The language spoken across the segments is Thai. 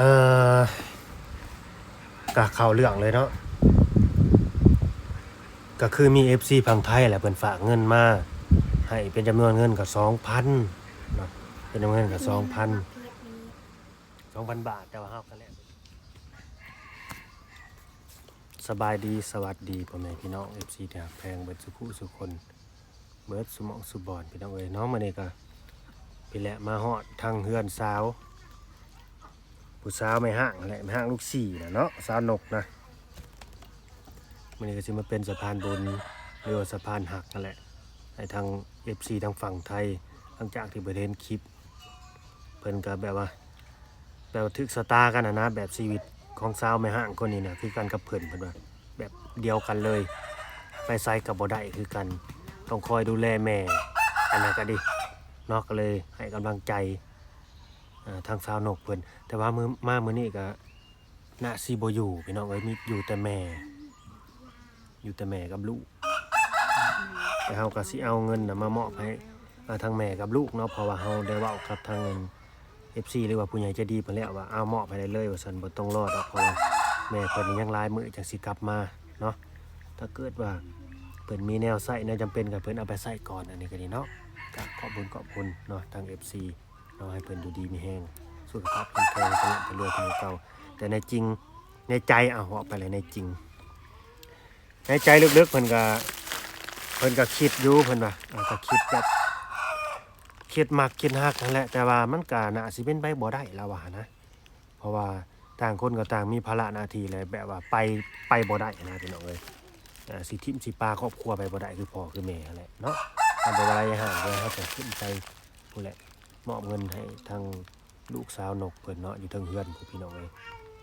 เอ่อก็เข้าเรื่องเลยเนาะก็คือมี FC พังไทยแหละเพิ่นฝากเงินมาให้เป็นจำนวนเงินก็2,000เนาะเป็นจำนวนเงินก็2,000 2,000 บาทแต่ว่าเฮาก็แล้วสบายดีสวัสดีพ่อแม่พี่น้อง FC ที่แพงเบิดสุขุสุคนเบิดสุมองสุบอนพี่น้องเอ้ยน้องมื้อนี้ก็ไปแหละมาฮอดทางเฮือนสาว ผู้สาวไม่ห่างแหละไม่ห่างลูกสี่นะเนาะสาวนกนะมันก็จะมาเป็นสะพานบุญหรือว่าสะพานหักนั่นแหละให้ทางเอฟซีทางฝั่งไทยหลังจากที่ไปเห็นคลิป เพิ่นก็แบบว่า แบบทึกสตาร์กันนะนะแบบชีวิตของสาวไม่ห่างคนนี้นี่ยคือกันกับเพิ่นเพิ่นว่าแบบเดียวกันเลยไปไซกับบ่ได้คือกัน ต้องคอยดูแลแม่อันนั้นก็ดีนอกก็เลยให้กำลังใจ ทางสาวนกเพิ่นแต่ว่ามือมามือนี้ก็น่าสิบ่อยู่พี่น้องเอ้ยมีอยู่แต่แม่ อยู่แต่แม่กับลูกแต่เฮาก็สิเอาเงินน่ะมามอบให้อ่าทางแม่กับลูกเนาะเพราะว่าเฮาได้เว้ากับทางเงิน FC หรือว่าผู้ใหญ่ใจดีเพิ่นแล้วว่าเอามอบให้ได้เลยว่าซั่นบ่ต้องรอดอกเพราะว่าแม่เพิ่นนี่ยังหลายมื้อจังสิกลับมาเนาะถ้าเกิดว่าเพิ่นมีแนวใช้แนวจำเป็นก็เพิ่นเอาไปใช้ก่อนอันนี้ก็ดีเนาะก็ขอบคุญขอบคุณเนาะทาง FC เราให้เพิ่นอยู่ดีมีแห้งสุขภาพแข็งแรงเป็นเป็นรวยเป็นเก่า แต่ในจริงในใจเอาเหาะไปเลยในจริง ในใจลึกๆเพิ่นก็เพิ่นก็คิดอยู่เพิ่นว่าก็คิดแบบคิดมักคิดฮักนั่นแหละแต่ว่ามันก็น่าสิเป็นไปบ่ได้ล้วว่านะ เพราะว่าต่างคนก็ต่างมีภาระหน้าที่เลยแบบว่าไปไปบ่ได้นะพี่น้องเอ้ยสิทิมสิปาครอบครัวไปบ่ได้คือพ่อคือแม่นั่นแหละเนาะทำไปอะไรห่างเลยครับแต่ขึ้นใจผู้แหละ มอบเงินให้ทางลูกสาวนกเพิ่นเนาะอยู่ทางเฮือนพี่น้องเลย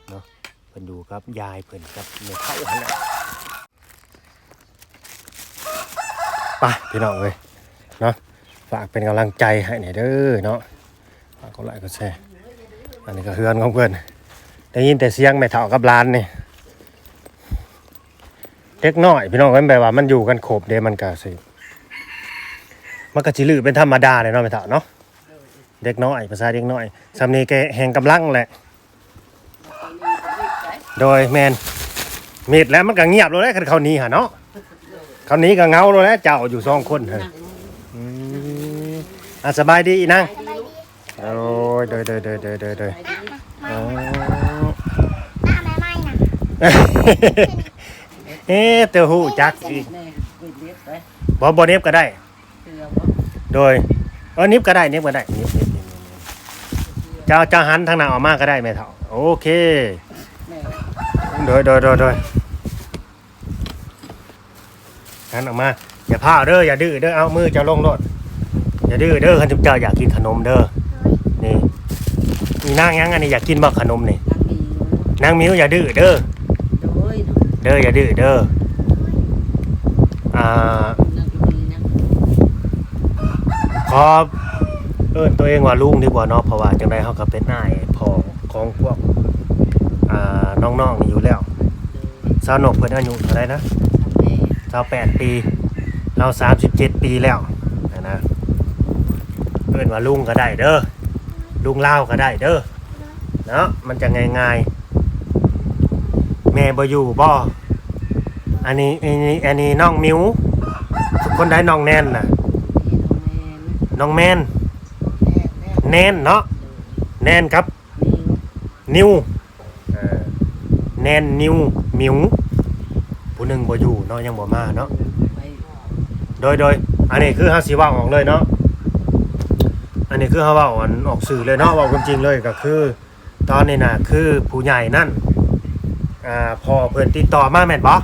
เนาะเพิ่นดูกับยายเพิ่นกับแม่เฒ่าหั่นแหละไปพี่น้องเลยเนาะฝากเป็นกำลังใจให้หน่อยเด้อเนาะฝากกดไลค์กดแชร์อันนี้ก็เฮือนของเพิ่นได้ยินแต่เสียงแม่เฒ่ากับหลานนี่เด็กน้อยพี่น้องเอ้ยแบบว่ามันอยู่กันครบเดมันก็สิมันก็สิลือเป็นธรรมดาเลยเนาะแม่เฒ่าเนาะ เด็กน้อยภาษาเด็กน้อยสำนีแกแห่งกำลังแหละ โดยแมนมีดแล้วมันก็เงียบเลยแหละคันเขาหนี้หะเนาะเขาหนี้ก็เงาเลยแหละเจ้าอยู่สองคนเฮ้ยอืมอะสบายดีอีนั่งโอ้ยโดยโดยโดยโดยโดยโดยอ๋อหน้าไม่ไหม้นะเอ๊ะเตอหูจักอีกแน่ปิดเบไปบ่บ่เน็บก็ได้ โดยเออนิบก็ได้นิบก็ได้นิบ จ้าเจ้าหันทางหน้าออกมาก็ได้แม่เฒ่าโอเคแม่โดยโดยโดยโดยหันออกมาอย่าพลาดเด้ออย่าดื้อเด้อเอามือจะลงรถอย่าดื้อเด้อคันเจ้าอยากกินขนมเด้อนี่มีนางยังอันนี้อยากกินบ่ขนมนี่นางมีนางมิ้วอย่าดื้อเด้อโดยเด้ออย่าดื้อเด้ออ่านางมีนะขอ เอิ้นตัวเองว่าลุงดีกว่าเนาะเพราะว่าจังไดเฮาก็เป็นอ้ายพ่อของพวกอ่าน้องๆนี่อยู่แล้วสาวนกเพิ่นอายุเท่าไหร่นะมีสาวแปดปีเราสามสิบเจ็ดปีแล้วนะนะเพื่อนว่าลุงก็ได้เด้อลุงเล่าก็ได้เด้อเนาะมันจะง่ายๆแม่บ่อยู่บ่อันนี้อันนี้อันนี้น้องมิวคนได้น้องแนนน่ะน้องแมน แม่แม่แนนเนาะแนนครับ นิวนิวเออแนนนิวมิวผู้หนึ่งบ่อยู่เนาะยังบ่มาเนาะไปโดยโดยอันนี้คือฮาสิเว่าออกเลยเนาะอันนี้คือฮาเว่าอันออกสื่อเลยเนาะเว่าความจริงเลยก็คือ ตอนนี้น่ะคือผู้ใหญ่นั่นอ่าพอเพิ่นติดต่อมาแม่นบ่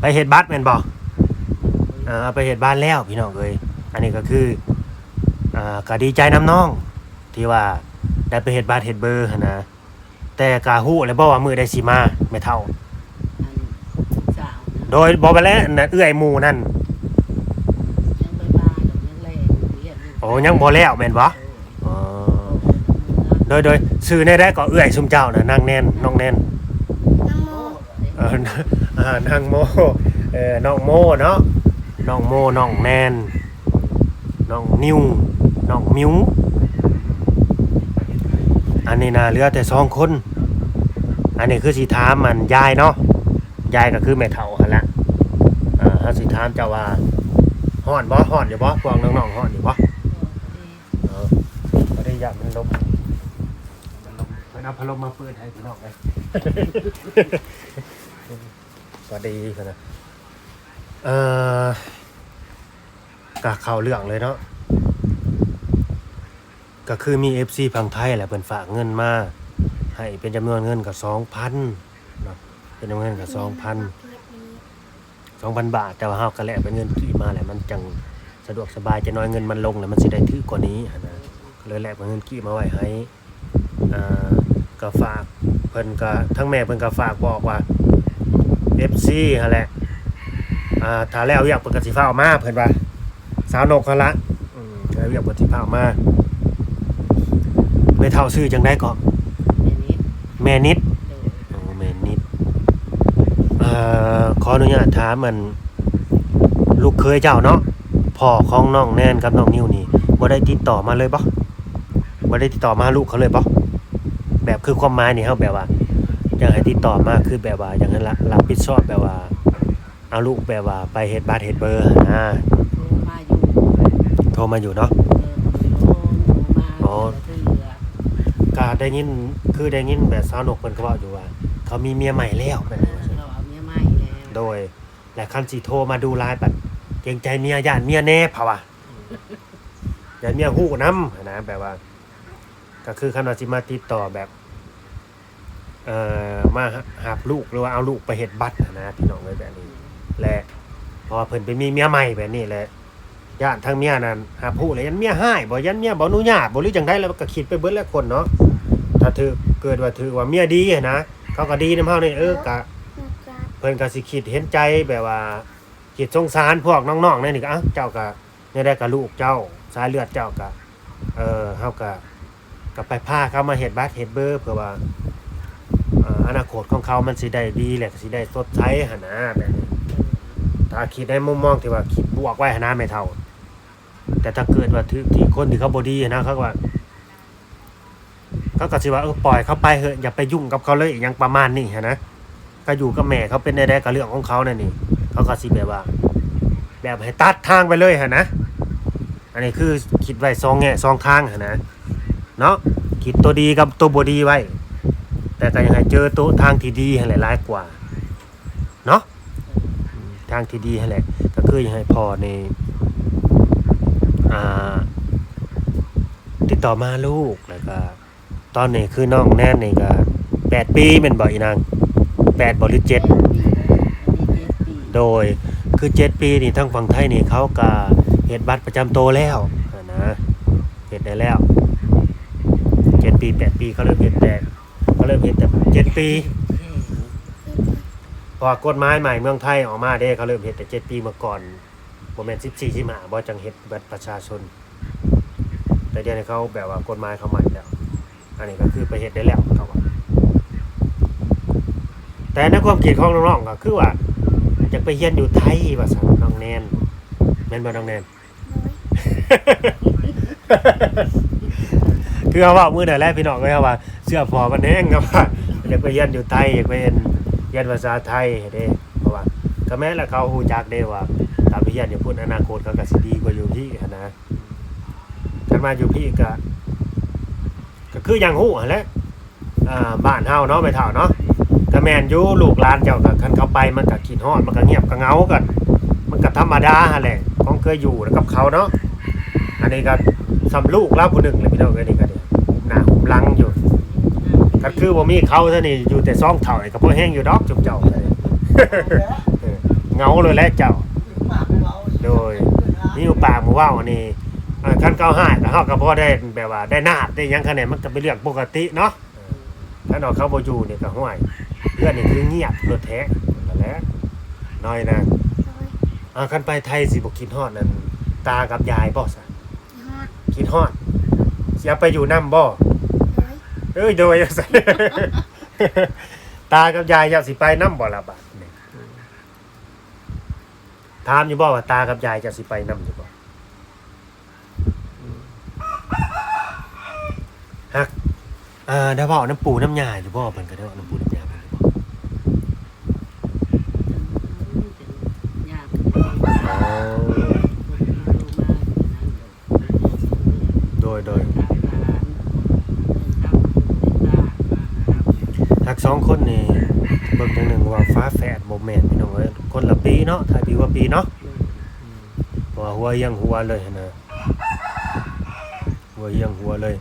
ไปเฮ็ดบัตรแม่นบ่อ่าเอาไปเฮ็ดบ้านแล้วพี่น้องเอ้ยอันนี้ก็คืออ่าก็ดีใจน้ำน้อง ที่ว่าได้ไปเฮ็ดบัตรเฮ็ดเบอร์หั้นนะ แต่ก็ฮู้แล้วบ่ว่ามื้อใดสิมาแม่เฒ่า อันสาวนะโดยบ่ไปแล้วนั่นเอื้อยหมู่นั่นยังไปบ้านยังแลเรียนโอ้ยังบ่แล้วแม่นบ่อ๋อโดยโดยชื่อในแรกก็เอื้อยซุมเจ้านะนางแน่นน้องแน่น น้ำโมเอออ่านางโมเออน้องโมเนาะน้องโมน้องแนนน้องนิวน้องมิว อ่าอันนี้นะเหลือแต่สองคน อันนี้คือสิถามมันยายเนาะยายก็คือแม่เฒ่าหั่นละอ่าเฮาสิถามเจ้าว่าฮ้อนบ่ฮ้อนอยู่บ่พวกน้องๆฮ้อนอยู่บ่เออบ่ได้อยากมันลมมันลมเพิ่นเอาพัดลมมาเปิดให้พี่น้องเลยก็ดีเพิ่นน่ะเอ่อก็เข้าเรื่องเลยเนาะ ก็คือมี FC พังไทยแหละเพิ่นฝากเงินมา ให้เป็นจำนวนเงินกับ2,000เนาะเป็นจำนวนเงินกับ2,000 2,000 บาท แต่ว่าเฮาก็แลกเป็นเงินกี่มาแหละมันจังสะดวกสบายจะน้อยเงินมันลงแล้วมันสิได้ถือกว่านี้นะก็เลยแลกเป็นเงินกี่มาไว้ให้อ่าก็ฝากเพิ่นก็ทั้งแม่เพิ่นก็ฝากบอกว่า FC หั่นแหละอ่าถ้าแล้วอยากเพิ่นก็สิฟ้าเอามาเพิ่นว่าสาวนกเขาละอืมแล้วอยากเพิ่นสิฟ้าเอามา ไปเท่าซื้อจังได้ก็อันนี้แม่นิดโดยโอ้แม่นิดเอ่อขออนุญาตถามมันลูกเคยเจ้าเนาะพ่อของน้องแนนกับน้องนิวนี่บ่ได้ติดต่อมาเลยบ่บ่ได้ติดต่อมาหาลูกเขาเลยบ่แบบคือความหมายนี่เฮาแบบว่าอยากให้ติดต่อมาคือแบบว่าอย่างนั้นละรับผิดชอบแบบว่าเอาลูกแบบว่าไปเฮ็ดบัตรเฮ็ดเบอร์หั่นนะ โทรมาอยู่โทรมาอยู่เนาะ เออโทรมา อ๋อ เถื่อ ก็ ได้ยินคือได้ยินแบบสาวนกเพิ่นก็เว้าอยู่ว่า เขามีเมียใหม่แล้วแบบนี้ว่าซั่นเราเอาเมียใหม่แล้วโดย และคันสิโทรมาดูไลน์บัดเกรงใจเมียย่านเมียแน่เพราะว่าย่านเมียฮู้นำนะแบบว่า ก็คือคันว่าสิมาติดต่อแบบเอ่อมาหาบลูกหรือว่าเอาลูกไปเฮ็ดบัตรนะพี่น้องไว้แบบนี้ และพอเพิ่นไปมีเมียใหม่แบบนี้แหละย่านทางเมียนั้นหาผู้เลยยันเมียให้บ่ยันเมียบ่อนุญาตบ่หรือจังไดแล้วก็คิดไปเบิดแล้วคนเนาะ ถ้าถือเกิดว่าถือว่าเมียดีอะนะเขาก็ดีนำเฮานี่เออก็เพิ่นก็สิคิดเห็นใจแบบว่าคิดสงสารพวกน้องๆนั่นนี่ก็อ้าวเจ้าก็เนี่ยได้กับลูกเจ้า สายเลือดเจ้าก็เออเฮาก็ก็ไปพาเขามาเฮ็ดบัตรเฮ็ดเบอร์เพื่อว่าเอ่ออนาคตของเขามันสิได้ดีแหละสิได้สดใสหั่นนะแบบนี้ถ้าคิดในมุมมองที่ว่าคิดบวกไว้หั่นนะไม่เท่า แต่ถ้าเกิดว่าถือที่คนที่เขาบ่ดีนะเขาก็ว่า เขาก็สิว่าเออปล่อยเขาไปเถอะอย่าไปยุ่งกับเขาเลยอหยังประมาณนี้นะก็อยู่กับแม่เขาเป็นได้ๆกับเรื่องของเขาเนั่นนี่เขาก็สิแบบว่า แบบให้ตัดทางไปเลยฮะนะอันนี้คือคิดไว้สองแง่สองทางฮะนะเนาะคิดตัวดีกับตัวบดีไว้ แต่ก็ยังให้เจอตัวทางที่ดีให้หลายๆกว่า เนาะทางที่ดีแหละก็คือยังให้พอในอ่าติดต่อมาลูกแล้วก็ ตอนนี้คือน้องแน่นนี่ก็แปดปีเป็นบ่อีนางแปดบ่หรือเจ็ดโดยคือเจ็ดปีนี่ทั้งฝั่งไทยนี่เขาก็เฮ็ดบัตรประจำตัวแล้วนะเฮ็ดได้แล้วเจ็ดปีแปดปีเขาเริ่มเฮ็ดแต่เขาเริ่มเฮ็ดแต่เจ็ดปีพราะว่ากฎหมายใหม่เมืองไทยออกมาเด้เขาเริ่มเฮ็ดแต่เจ็ดปีมาก่อนบ่แม่นสิบสี่สิบห้าบ่จังเฮ็ดบัตรประชาชน แต่เดี๋ยวนี้เขาแบบว่ากฎหมายเขาใหม่แล้ว อันนี้ก็คือไปเฮ็ดได้แล้วเขาว่าแต่ในความคิดของน้องๆก็คือว่าจะไปเรียนอยู่ไทยว่าซั่นน้องแนนแม่นบ่น้องแนนคือเอาว่ามื้อนั้นแหละพี่น้องก็เอาว่าเสื้อพอมันแห้งครับว่าอยากไปเรียนอยู่ไทยอยากไปเรียนเรียนภาษาไทยเด้เพราะว่าก็แม้แล้วเขาฮู้จักเด้ว่าตามไปเรียนอยู่พุ่นอนาคตเขาก็สิดีกว่าอยู่พี่นะคันมาอยู่พี่ก็ก็ คืออย่างฮู้แหละบ้านเฮาเนาะไปเท่าเนาะก็แมนยู่ลูกลานเจ้าก็คันเขาไปมันก็คิดฮอดมันก็เงียบก็เงากันมันก็ธรรมดาหั่นแหละของเคยอยู่แล้วกับเขาเนาะอันนี้ก็สำลูกล้วผู้หนึ่งเลยพี่น้องเอ้ยนี่ก็เดี๋ยวหนาหุมลังอยู่ก็คือบ่ามีเขาซะนี่อยู่แต่ซ่องเถ่าไอ้ก็บ่แห้งอยู่ดอกจุบเจ้าเลยเงาเลยแหละเจ้า โดยนี่อยู่ปากหมู่ว่าวอันนี้ อ่าคันเก้าห้าก็เฮาก็บ่ได้แบบว่าได้นาดได้หยังคะแนนมันก็เป็นเรื่องปกติเนาะเออถ้าเนาะเขาบ่อยู่นี่ก็ห่วยเพื่อนนี่คือเงียบรถแท้นั่นแหละน้อยนะอ่าคันไปไทยสิบ่คิดฮอดนั่นตากับยายบ่ซะคิดฮอดสิเอาไปอยู่นํบ่เอ้ยโดยจังซั่นตากับยายอยากสิไปนํบ่ล่ะบัดนี้ถามอยู่บ่ว่าตากับยายจะสิไปนํอยู่บ่ฮัก อ่าได้เว้าน้ำปูน้ำยาอยู่บ่เพิ่นก็ได้เว้าน้ำปูน้ำยาเพิ่นอยู่บ่ยากคนมาลงมานั่นเดี๋ยวโดยโดยทางการเดินทางเป็นบ้าครับทักสองคนนี่เบิ่งจังหนึงว่าฟ้าแฝดบ่แม่นพี่น้องเอ้ยคนละปีเนาะถ้าปีกว่าปีเนาะเพราะว่าหัวเอียังหัวเลยหั่นนะหัวเอียังหัวเลย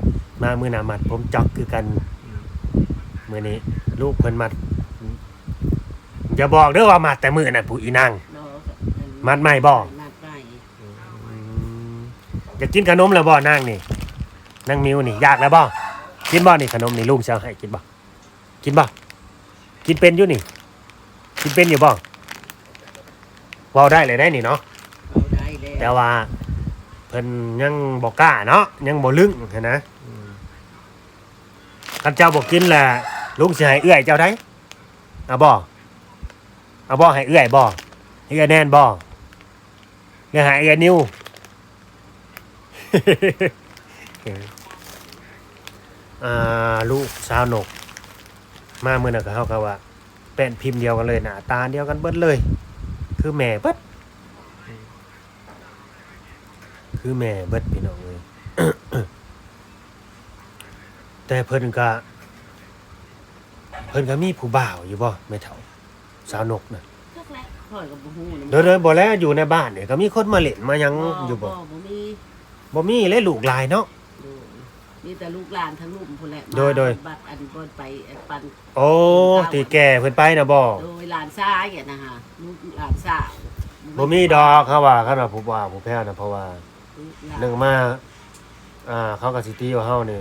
มามื้อหน้ามัด ผมจอกคือกันมื้อนี้ ลูกเพิ่นมัดอย่าบอกเด้อว่ามัดแต่มื้อน่ะผู้อีนางเนาะมัดใหม่บ่มัดใหม่อยากกินขนมแล้วบ่นางนี่นางมิวนี่อยากแล้วบ่กินบ่นี่ขนมนี่ลุงสิเอาให้กินบ่กินบ่กินเป็นอยู่นี่ กินเป็นอยู่บ่เว้าได้เลยได้นี่เนาะเอาได้แล้วแต่ว่าเพิ่นยังบ่กล้าเนาะยังบ่ลึงหั้นนะ คันเจ้าบ่กินแหละลุงสิให้เอื้อยเจ้าได้เอาบ่เอาบ่ให้เอื้อยบ่ให้เอื้อยแน่นบ่เอื้อยให้เอื้อยนิ้วอ่าลูกสาวนก มาเมื่อนั้นก็เฮาก็ว่าเป็นพิมพ์เดียวกันเลยหน้าตาเดียวกันเบิดเลย คือแม่เบิดคือแม่เบิดพี่น้องเลย แต่เพิ่นก็เพิ่นก็มีผู้บ่าวอยู่บ่แม่เฒ่าสาวนกน่ะจักแหละข่อยก็บ่ฮู้นะเด้อๆบ่แล้วอยู่ในบ้านเนี่ยก็มีคนมาเล่นมาหยังอยู่บ่บ่มีบ่มีเลยลูกหลายเนาะโดยมีแต่ลูกหลานทั้งลุ่มพุ่นแหละมาโดยโดยบัดอันบ่ไปปันโอ้ที่แก่เพิ่นไปน่ะบ่โดยหลานชายอะนะฮะลูกหลานสาวบ่มีดอกเขาว่าคันว่าผู้บ่าวผู้แพ้น่ะเพราะว่าลูกหลานหนึ่งมาอ่าเขากับซิตี้ว่าเฮานี่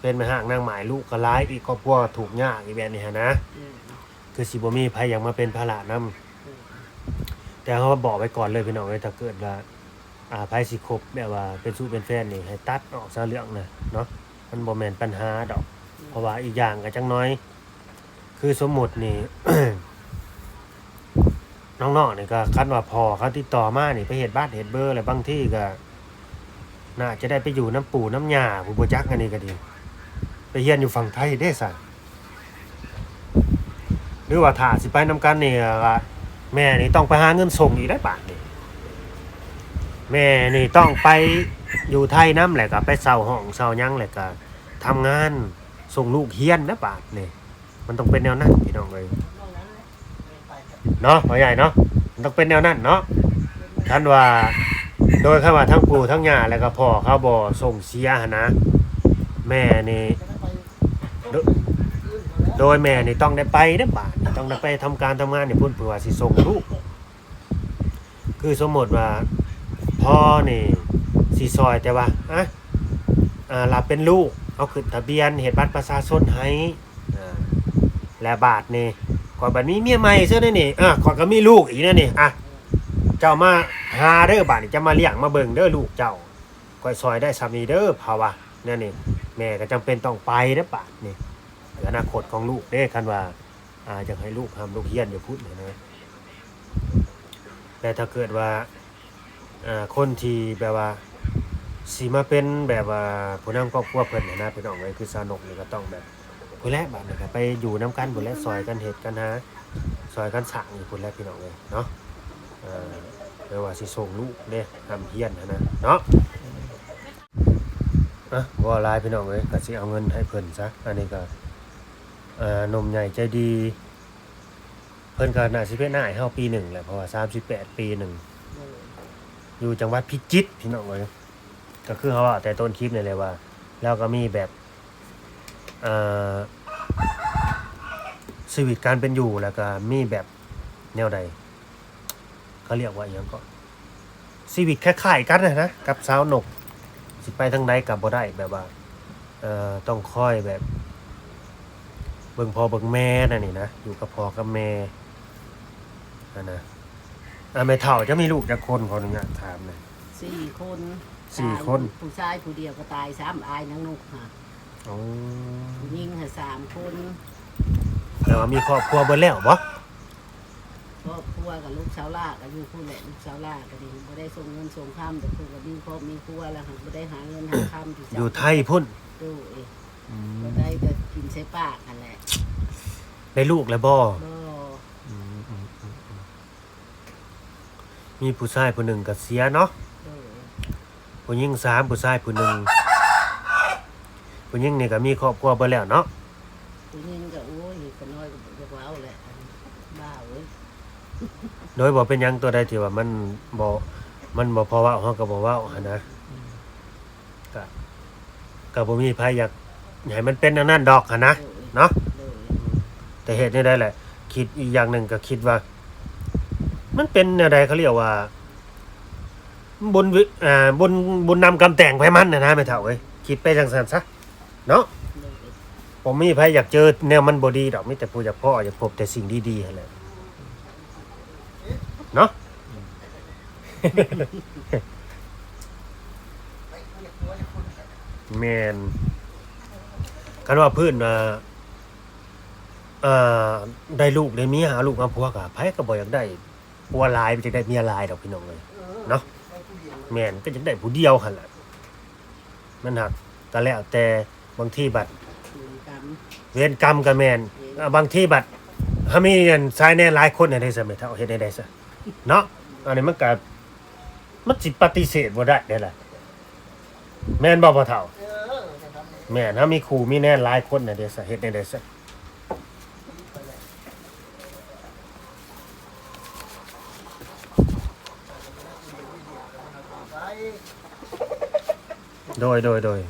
เป็นแม่ห้างนางหมายลูกก็ร้ายอีกครอบครัวถูกข์ยากอีแบบนี้ฮะนะเออคือสิบ่มีไผอยากมาเป็นภาระนํเออแต่เขาบอกไว้ก่อนเลยพี่น้องเอ้ยถ้าเกิดว่าอ่าไผสิคบแบบว่าเป็นสู้เป็นแฟนนี่ให้ตัดออกซะเรื่องน่ะเนาะมันบ่แม่นปัญหาดอก เพราะว่าอีกอย่างก็จังน้อย คือสมมุตินี่ น้องๆนี่ก็คันว่าพอเขาติดต่อมานี่ไปเฮ็ดบ้านเฮ็ดเบอร์อะไรบางที่ก็ น่าจะได้ไปอยู่น้ำปู่น้ำยาผู้บ่จักอันนี้ก็ดี ไปเฮียนอยู่ฝั่งไทยเด้ซะหรือว่าถ้าสิไปนำกันนี่ก็แม่นี่ต้องไปหาเงินส่งอีกได้บาทนี่แม่นี่ต้องไปอยู่ไทยน้ำแหละก็ไปเช่าห้องเช่ายังแหละก็ทำงานส่งลูกเฮียนนะบาทนี่มันต้องเป็นแนวนั้นพี่น้องเอ้ยเนาะพ่อใหญ่เนาะมันต้องเป็นแนวนั้นเนาะท่านว่าโดยคำว่าทั้งปู่ทั้งย่าแล้วก็พ่อเขาบ่ส่งเสียนะ แม่นี่ โดยแม่นี่ต้องได้ไปเด้บาดนี่ต้องได้ไปทำการทำงานนี่พุ่นเผื่อว่าสิส่งลูก คือสมมติว่าพ่อนี่สิซอยแต่ว่าอะอ่ารับเป็นลูก เอาขึ้นทะเบียนเฮ็ดบัตรประชาชนให้อ่าและบาทนี่ข่อยบัดนี้เมียใหม่เสื้อนี่นี่อะข่อยก็มีลูกอีกนะนี่อะเจ้ามาหาเด้อบาดนี้จะมาเลี้ยงมาเบิ่งเด้อลูกเจ้าข่อยซอยได้สามีเด้อภาวะนั่นนี่ แม่ก็จำเป็นต้องไปเด้อบาดนี่อนาคตของลูกเด้คันว่าอาจะให้ลูกทำลูกเฮียนอยู่พุ่นนะนะแต่ถ้าเกิดว่าคนที่แบบว่าสิมาเป็นแบบว่าผู้นำครอบครัวเพิ่นนะนะพี่น้องเอ้ยคือสาวนกนี่ก็ต้องแบบพุ่นแหละบาดนี้ก็ไปอยู่น้ำกันพุ่นแหละซอยกันเฮ็ดกันหาซอยกันสั่งอยู่พุ่นแหละพี่น้องเลยเนาะเอ่อไม่ว่าสิส่งลูกเด้ทำเฮียนหั้นนะเนาะ อะบ่ลายพี่น้องเลยก็สิเอาเงินให้เพิ่นซะอันนี้ก็อ่อนมใหญ่ใจดี เพิ่นก็น่าสิเป็นหน้าให้เฮาปีหนึ่งแหละเพราะว่า38 ปีหนึ่งอยู่จังหวัดพิจิตรพี่น้องเลยก็คือเขาว่าแต่ต้นคลิปนี่เลยว่า แล้วก็มีแบบอ่อชีวิตการเป็นอยู่แล้วก็มีแบบแนวใดเขาเรียกว่าอย่างก็ชีวิตคล้ายๆกันนะนะกับสาวหนก สิไปทางใดกับบ่ได้แบบว่าเอ่อต้องคอยแบบ เบิ่งพ่อเบิ่งแม่นั่นนี่นะอยู่กับพ่อกับแม่นั่นนะอ่าแม่เฒ่าจะมีลูกจักคนขออนุญาตถามหน่อย สี่คนสี่คน ผู้ชายผู้เดียวก็ตายสามอายนางนกค่ะอ๋อผู้หญิงค่ะสามคนแต่ว่ามีครอบครัวเบิดแล้วบ่ ครอบครัวกับลูกสาวลาก็อยู่ผู้แหละลูกสาวลาก็ดีบ่ได้ส่งเงินส่งคำแต่คือก็มีครอบมีครัวแล้วค่ะบ่ได้หาเงินหาคำที่จะอยู่ไทยพุ่นดูเอ้ยออืบ่มได้ก็กินใส่ปากนั่นแหละได้ลูกแล้วบ่บ่อืมอืมอืมอืมมีผู้ชายผู้หนึ่งก็เสียเนาะโดยผู้หญิงสามผู้ชายผู้หนึ่งผู้หญิงนี่ก็มีครอบครัวไปแล้วเนาะผู้หญิงก็โอ้ยก็น้อยก็บ่ว้าวแหละอันบ้าเว้ย โดยบ่เป็นหยังตัวใดที่ว่ามันบ่มันบ่พอเว่าเฮาก็บ่เว้าหันนะก็ก็บ่มีไผอยากให้มันเป็นอันนั้นดอกหันนะโดยเนาะ โดยแต่เหตุนี้ได้แหละ คิดอีกอย่างหนึ่งก็คิดว่า มันเป็นอะไรเขาเรียกว่าบนวิอ่าบนบนนำกำแต่งไผมันนะนะไม่เท่าเอ้ยคิดไปจังซั่นซะเนาะโดย ผมมีไผอยากเจอแนวมันบ่ดีดอกมีแต่ผู้อยากพ่ออยากพบแต่สิ่งดีๆหั่นแหละ เนาะแมนคันว่าพื้นอ่าอ่าได้ลูกได้เมียหาลูกมาผัวกะไผก็บ่อยากได้ผัวหลายไปจะได้เมียหลายดอกพี่น้องเลยเนาะแม่นก็จะได้ผู้เดียวหั่นล่ะมันหักก็แล้วแต่บางทีบัดคืนกรรมเวรกรรมก็แม่นอ่าบางทีบัดถ้ามีอันชายแน่หลายคนให้ได้ซะแม่เฒ่าเฮ็ดให้ได้ซะ เนาะอันนี้มันก็มันสิปฏิเสธบ่ได้เด้ล่ะแม่นบ่พ่อเฒ่าแม่นะมีครูมีแน่หลายคนน่ะเดซะเฮ็ดในเดซะโดยโดยโดย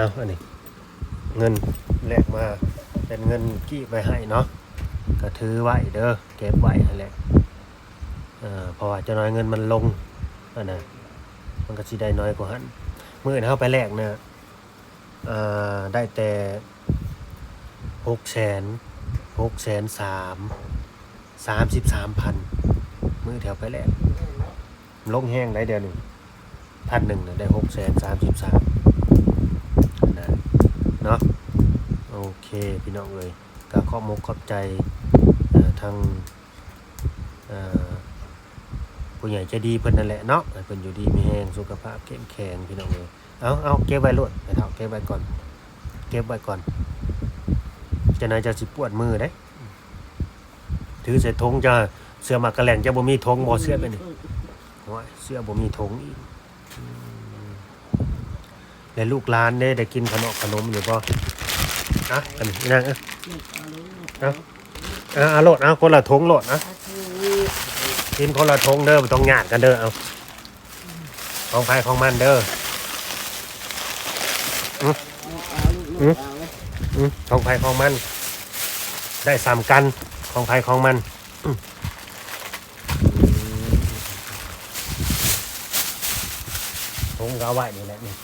เอาอันนี้ เงินแลกมาเป็นเงินกี้ไปให้เนาะก็ถือไว้เด้อเก็บไว้นั่นแหละเอ่อเพราะว่าจะน้อยเงินมันลงอันน่ะมันก็สิได้น้อยกว่าหันมื้อนี้าไปแลกเนี่ยได้แต่หกแสนหกแสนสามสามสิบสามพันมือแถวไปแลกลงแห้งได้เดือนหนึ่งพันหนึ่งได้หกแสนสามสิบสาม เนาะโอเคพี่น้องเลยก็ขอมกขอบใจทางผู้ใหญ่ใจดีเพิ่นนั่นแหละเนาะเพิ่นอยู่ดีมีแรงสุขภาพเข้มแข็งพี่น้องเลยเอาเอาเก็บไว้โลดไปเถาเก็บไว้ก่อน เก็บไว้ก่อนจะนายจะสิปวดมือได้ถือใส่ธงจะเสื้อมากกระแหล่งจะบ่มีธงบ่เสื้อไปนี่เสื้อบ่มีธงอีก แล้วลูกหลานได้ได้กินขนมขนมอยู่บ่อะอันนี้นะเอาเอาอะเอาโลดเอาคนละทงโลดนะกินคนละทงเด้อต้องญาติกันเด้อเอาของใครของมันเด้อลูกเอาลูกเอาอืมของใครของมัน ได้สามกันของใครของมันอืมทงก็เอาไว้นี่แหละนี่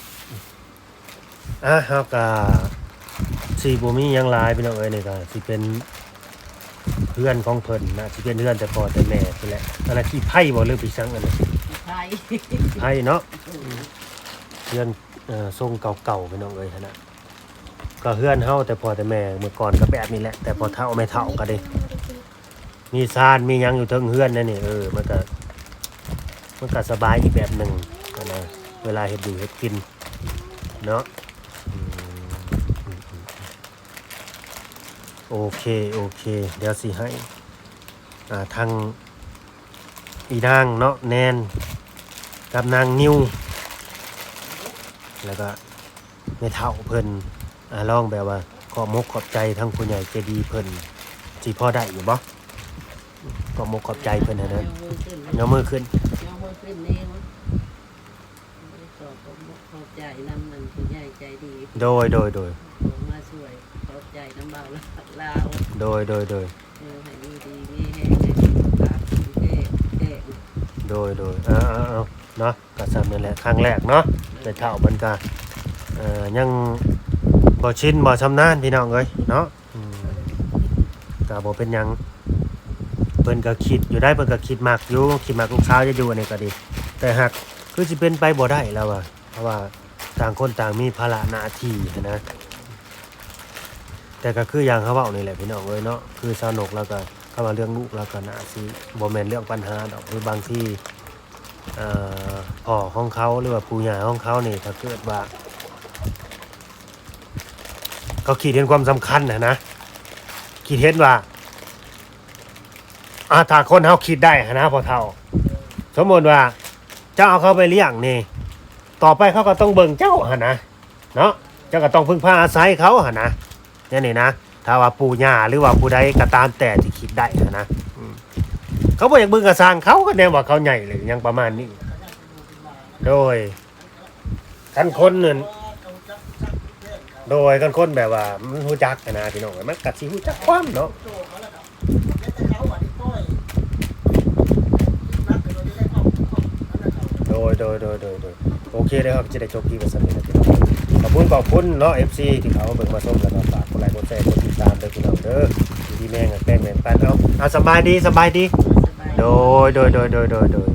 อะเฮาก็สีบ่มีหยังหลายพี่น้องเอ้ยนี่ก็สิเป็นเพื่อนของเพิ่นนะที่เป็นเพื่อนแต่พ่อแต่แม่นี่แหละอันนั้นที่ไพ่บ่เรื่องปีสังอันนั้นไทยไพ่เนาะเพื่อนเอ่อทรงเก่าๆพี่น้องเอ้ยหั่นน่ะก็เพื่อนเฮาแต่พ่อแต่แม่เมื่อก่อนก็แบบนี้แหละแต่พอเฒ่าไม่เฒ่าก็ได้มีซานมีหยังอยู่เทิงเฮือนนั่นนี่เออมันก็มันก็สบายอีกแบบหนึงนั่นนะเวลาเฮ็ดอยู่เฮ็ดกินเนาะอืมอืมอืม โอเค โอเค เดี๋ยวสิให้อ่าทางอีนางเนาะแนนกับนางนิว แล้วก็แม่เฒ่าเพิ่นอ่าลองแบบว่า ขอมกขอบใจทั้งผู้ใหญ่ใจดีเพิ่นสิพอได้อยู่บ่ขอมกขอบใจเพิ่นนะนะยกมือขึ้นเงามือขึ้นยกมือขึ้นนี่มั้งขอบคุณขอบใจนำมันผู้ใหญ่ใจดี โดยโดยโดยผมมาช่วยขอบ ใจน้ำเบาแล้วลาวโดยโดยโดยเออให้ดีดีมีแห้งให้สุขภาพแข็งแรงโดยโดยเอาเอาเอาเนาะก็ซ้ำนั่นแหละครั้งแรกเนาะแม่เฒ่าเพิ่นก็เอ่อยังบ่ชินบ่ชำนาญพี่น้องเอ้ยเนาะอืมก็บ่เป็นหยังเพิ่นก็คิดอยู่ได้เพิ่นก็คิดมากอยู่คิดมากลูกสาวจะอยู่อันนี้ก็ดี แต่หากคือสิเป็นไปบ่ได้แล้วอะเพราะว่าต่างคนต่างมีภาระหน้าที่นะ แต่ก็คืออย่างเขาเว้านี่แหละพี่น้องเอ้ยเนาะคือสนุกแล้วก็เข้ามาเรื่องลูกแล้วก็น่าสิบ่แม่นเรื่องปัญหาดอกคือบางที่เอ่อพ่อของเขาหรือว่าปู่ย่าของเขานี่ถ้าเกิดว่าเขาคิดเห็นความสำคัญนะนะคิดเห็นว่าอาถ้าคนเขาคิดได้นะพอเท่า สมมติว่า เจ้าเอาเขาไปเลี้ยงนี่ ต่อไปเขาก็ต้องเบิ่งเจ้าหนนะเนาะเจ้าก็ต้องพึ่งพาอาศัยเขาหนน นี่นี่นะ ถ้าว่าปู่ย่าหรือว่าผู้ใดก็ตามแต่ที่คิดได้หั้นนะอืมเขาบอกอยากบึงกระสร้างเขาก็แน่ว่าเขาใหญ่เลยยังประมาณนี้ โดยท่านคนนั่นโดยกันคนแบบว่ามันรู้จักนะพี่น้องมันกัดสิรู้จักความเนาะโดยโดยโดยโดยโดยโอเคเลยครับจะได้จบที่วันนี้นะพี่น้อง อบคุณขอบคุณเนาะ FC ที่เขาเบิ่งมาชมแล้วก็ฝากกดไลค์กดแชร์กดติดตามด้วยคุณน้องเด้อพี่แม่งกับแป้งแม่งปันเอาเอาสบายดีสบายดี โดยโดยโดยโดยโดยโดย